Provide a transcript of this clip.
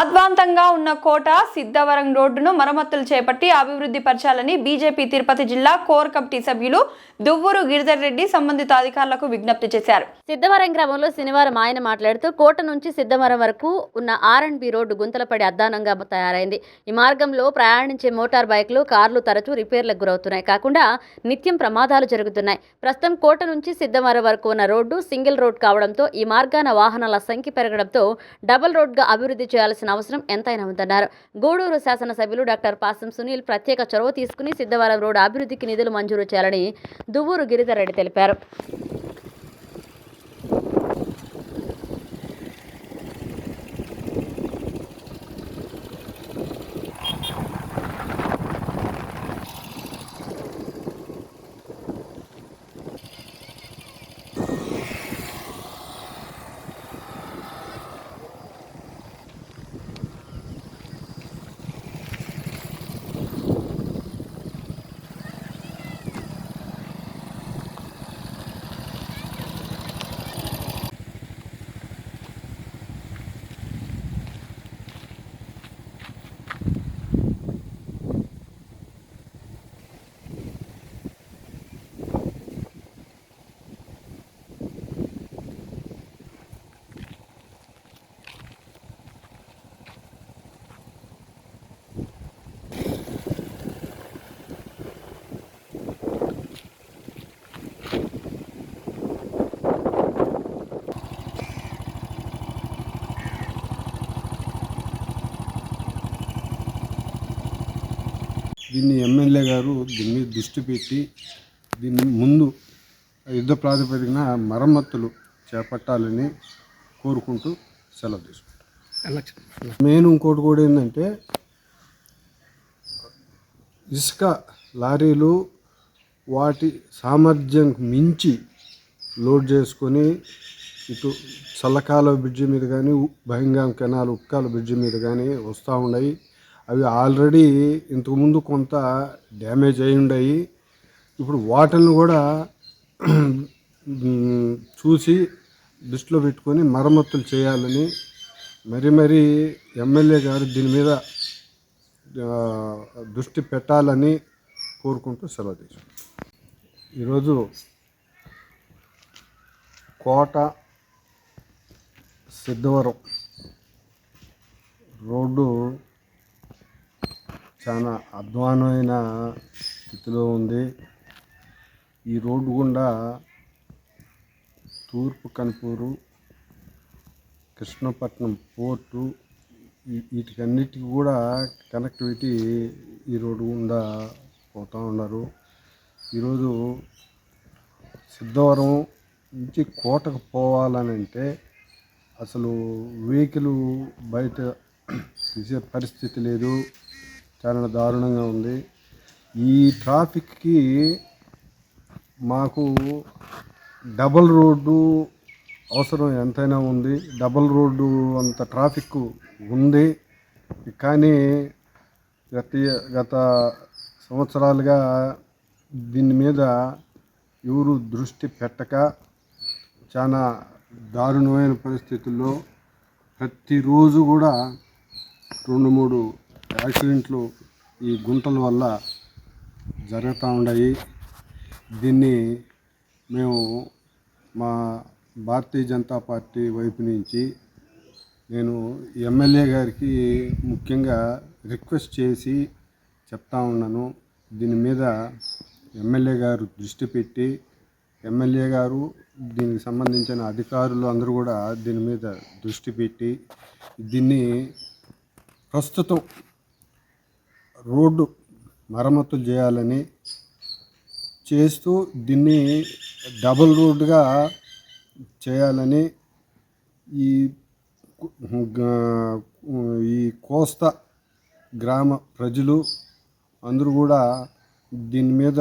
అధ్వాంతంగా ఉన్న కోట సిద్ధవరం రోడ్డును మరమ్మతులు చేపట్టి అభివృద్ధి పరచాలని బీజేపీ తిరుపతి జిల్లా కోర్ కమిటీ సభ్యులు దువ్వూరు గిరిధర్ రెడ్డి సంబంధిత అధికారులకు విజ్ఞప్తి చేశారు. సిద్ధవరం గ్రామంలో శనివారం ఆయన మాట్లాడుతూ కోట నుంచి సిద్ధవరం వరకు ఉన్న ఆర్ అండ్ బి రోడ్డు గుంతలపడి అద్దానంగా తయారైంది. ఈ మార్గంలో ప్రయాణించే మోటార్ బైక్లు కార్లు తరచూ రిపేర్లకు గురవుతున్నాయి. కాకుండా నిత్యం ప్రమాదాలు జరుగుతున్నాయి. ప్రస్తుతం కోట నుంచి సిద్ధవరం వరకు ఉన్న రోడ్డు సింగిల్ రోడ్ కావడంతో ఈ మార్గాన వాహనాల సంఖ్య పెరగడంతో డబుల్ రోడ్గా అభివృద్ధి చేయాల్సిన అవసరం ఎంతైనా ఉందన్నారు. గూడూరు శాసనసభ్యులు డాక్టర్ పాసం సునీల్ ప్రత్యేక చొరవ తీసుకుని సిద్ధవరం రోడ్డు అభివృద్ధికి నిధులు మంజూరు చేయాలని దువ్వూరు గిరిధర్ రెడ్డి తెలిపారు. దీన్ని ఎమ్మెల్యే గారు దీని మీద దృష్టి పెట్టి దీన్ని ముందు యుద్ధ ప్రాతిపదికన మరమ్మతులు చేపట్టాలని కోరుకుంటూ సెలవు తీసుకుంటాం. మెయిన్ ఇంకోటి కూడా ఏంటంటే ఇసుక లారీలు వాటి సామర్థ్యం మించి లోడ్ చేసుకొని ఇటు చల్లకాల బ్రిడ్జి మీద కానీ భయంగా కెనాల్ ఉక్కాల బ్రిడ్జి మీద కానీ వస్తూ ఉన్నాయి. అవి ఆల్రెడీ ఇంతకుముందు కొంత డ్యామేజ్ అయి ఉన్నాయి ఇప్పుడు వాటిని కూడా చూసి దృష్టిలో పెట్టుకొని మరమ్మతులు చేయాలని మరి మరి ఎమ్మెల్యే గారు దీని మీద దృష్టి పెట్టాలని కోరుకుంటూ సెలవు తీసుకుంటాం ఈరోజు కోట సిద్ధవరం రోడ్డు చాలా అధ్వానమైన స్థితిలో ఉంది. ఈ రోడ్డు గుండా తూర్పు కనుపూరు కృష్ణపట్నం పోర్టు వీటికన్నిటికి కూడా కనెక్టివిటీ ఈ రోడ్డు గుండా పోతూ ఉన్నారు. ఈరోజు సిద్ధవరం నుంచి కోటకు పోవాలని అంటే అసలు వెహికల్ బయట తీసే పరిస్థితి లేదు. చాలా దారుణంగా ఉంది. ఈ ట్రాఫిక్కి మాకు డబల్ రోడ్డు అవసరం ఎంతైనా ఉంది. డబల్ రోడ్డు అంత ట్రాఫిక్ ఉంది. కానీ గత గత సంవత్సరాలుగా దీని మీద ఎవరు దృష్టి పెట్టక చాలా దారుణమైన పరిస్థితుల్లో ప్రతిరోజు కూడా రెండు మూడు యాక్సిడెంట్లు ఈ గుంటల వల్ల జరుగుతూ ఉన్నాయి దీన్ని మేము మా భారతీయ జనతా పార్టీ వైపు నుంచి నేను ఎమ్మెల్యే గారికి ముఖ్యంగా రిక్వెస్ట్ చేసి చెప్తా ఉన్నాను. దీని మీద ఎమ్మెల్యే గారు దృష్టి పెట్టి ఎమ్మెల్యే గారు దీనికి సంబంధించిన అధికారులు అందరూ కూడా దీని మీద దృష్టి పెట్టి దీన్ని ప్రస్తుతం రోడ్డు మరమ్మతులు చేయాలని చేస్తూ దీన్ని డబుల్ రోడ్డుగా చేయాలని ఈ ఈ కోస్తా గ్రామ ప్రజలు అందరూ కూడా దీని మీద